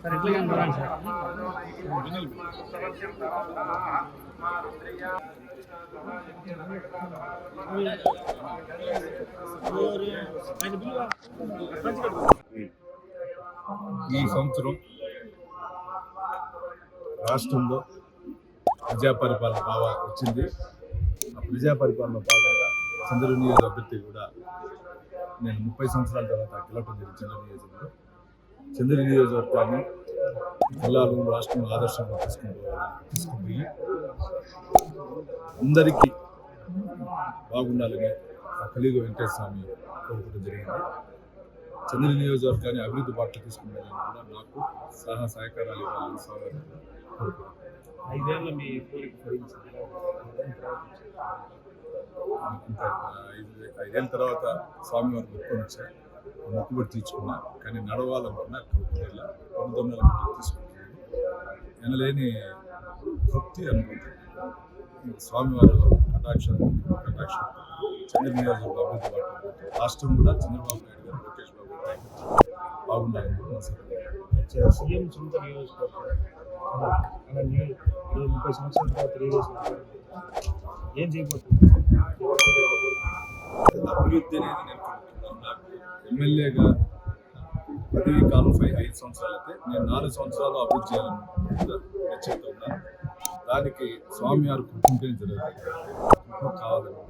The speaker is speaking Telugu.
సార్ ఎట్లా కానీ సార్ ఈ సంవత్సరం రాష్ట్రంలో ప్రజా పరిపాలన బాగా వచ్చింది. ఆ ప్రజా పరిపాలన బాగా చంద్రుని నియోజక అభ్యర్థి కూడా నేను ముప్పై సంవత్సరాల తర్వాత గెలవడం జరిగింది చంద్ర నియోజకవర్గంలో. చంద్ర నియోజకవర్గాన్ని జిల్లాలో రాష్ట్రంలో ఆదర్శంగా తీసుకుని తీసుకుపోయి అందరికీ బాగుండాలని ఆ వెంకటేశ్వర స్వామి కోరుకోవడం జరిగింది. చంద్ర నియోజకవర్గాన్ని అభివృద్ధి బాటలు తీసుకుని కూడా నాకు సహా సహకారాలు ఇవ్వాలని స్వామి కోరుకుంటున్నాను. ఐదేళ్ళ మీ కోరిక ఫలించింది ఐదేళ్ళ తర్వాత స్వామివారి మొక్కుని వచ్చారు. మొక్కుబడి తీర్చుకున్నా కానీ నడవాలనుకున్నా కుదరలా పొద్దున్నల తీసుకుంటున్నాను ఎనలేని తృప్తి అనుకుంటుంది స్వామివారు కటాక్షం కటాక్షం. చంద్ర నియోజకవర్గం అభివృద్ధి పడుతుంది రాష్ట్రం కూడా చంద్రబాబు నాయుడు గారు లోకేష్ బాబు గారు నాయకత్వంలో బాగుండాలని సీఎం సొంత నియోజకవర్గం. ముప్పై సంవత్సరాల తర్వాత ఏం చేయబోతుంది అభివృద్ధి అనేది నేను నాకు ఎమ్మెల్యేగా పదవి కాలం ఫైవ్ ఐదు సంవత్సరాలు అయితే నేను నాలుగు సంవత్సరాలు అభివృద్ధి చేయాలని ఉన్నాను దానికి స్వామి వారు కృపంటే జరుగుతుంది. కావాలని